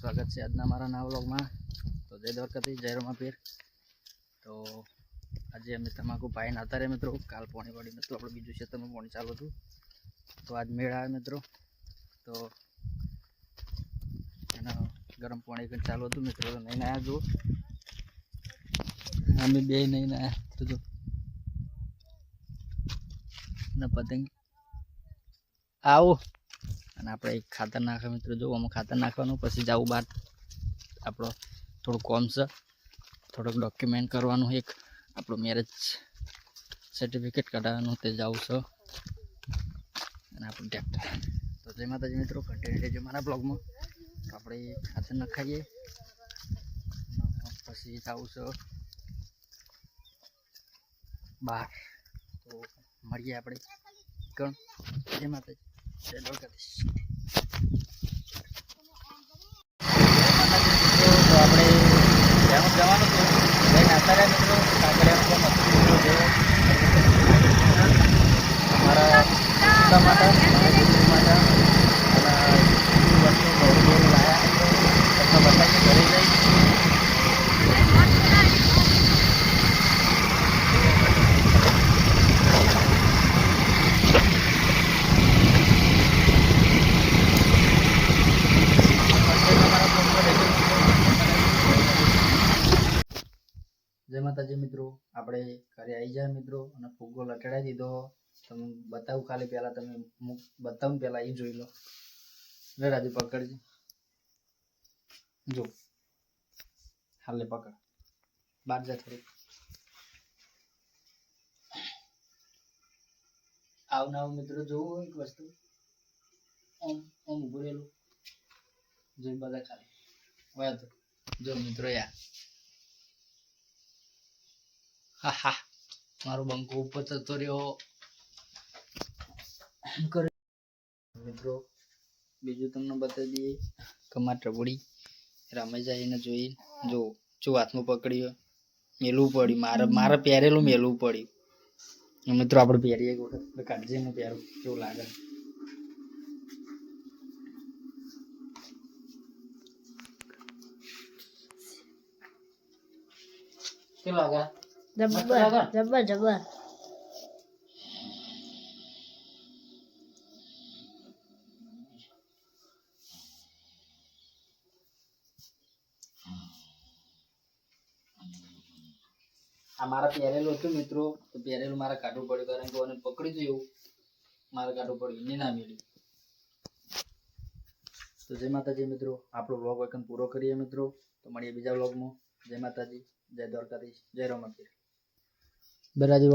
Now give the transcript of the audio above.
સ્વાગત છે આજના મારા નવા વ્લોગમાં. તો જય દ્વારકાથી જય રમાપીર. તો આજે અમે તમાકુ પાઈ નાતા રહ્યા મિત્રો, કાલ પોણી વાળી મિત્રો, આપણે બીજું તમે પોણી ચાલુ હતું. તો આજ મેળ આવે મિત્રો. તો એના ગરમ પાણી ચાલુ હતું મિત્રો, તો નહીં આવ્યા જુઓ. અમે બે નહીં આવ્યા તો ને પતંગ. આવો. અને આપણે ખાતર નાખે મિત્રો, જો આમાં ખાતર નાખવાનું, પછી જવું બહાર. આપણો થોડું કોમ છે. થોડુંક ડોક્યુમેન્ટ કરવાનું, એક આપણું મેરેજ સર્ટિફિકેટ કઢાવવાનું, તે જવું છે. અને આપણું ટ્રેક્ટર તો જય માતાજી મિત્રો કન્ટેન્ટ રહેજો મારા બ્લોગમાં આપણે ખાતર નખાઈએ પછી જવું છે બહાર. તો મળીએ આપણે કણ જય માતાજી. તો આપણે જ્યાં જવાનું હતું માતા અને વસ્તુ બહુ બહુ લાયા તમને બતાવીએ ઘરે જઈ જય માતાજી મિત્રો. આપણે ઘરે આવી જાય મિત્રો અને ફુગ્ગો લટાડી દીધો. તમે બતાવું ખાલી પહેલા તમે મુક- બતાવું પહેલા એ જોઈ લો. લે રાજુ, પકડજે. જો. હાલે પકડ. બાર જા થોડી આવ ના મિત્રો જોવું એક વસ્તુ. ઓમ ઓમ ઉભું રહેલું. જોઈ બધા ખાલી. તો. જો મિત્રો યાર હા હા મારો બંકો ઉપર જતો રહ્યો. મિત્રો, બીજું તમને બતાવી દઈએ કમા ટબડી રમેશ એને જોઈ. જો જો હાથમાં પકડ્યો મેલું પડ્યું, મારે મારે પહેરેલું મેલું પડ્યું. મિત્રો, આપણે પહેરીએ એક વખત. કાઢજે હું પહેરું. કેવું લાગે? કેવું લાગે? જબર જબર. જબર આ મારા પહેરેલું હતું મિત્રો તો પહેરેલું મારે કાઢવું પડ્યું કારણ કે મને પકડી ગયું મારે કાઢવું પડ્યું એને ના મળ્યું તો જય માતાજી મિત્રો આપણો વ્લોગ એકન પૂરો કરીએ મિત્રો. તો મળીએ બીજા વ્લોગમાં જય માતાજી જય દ્વારકાધીશ જય રમપીર. બરાજી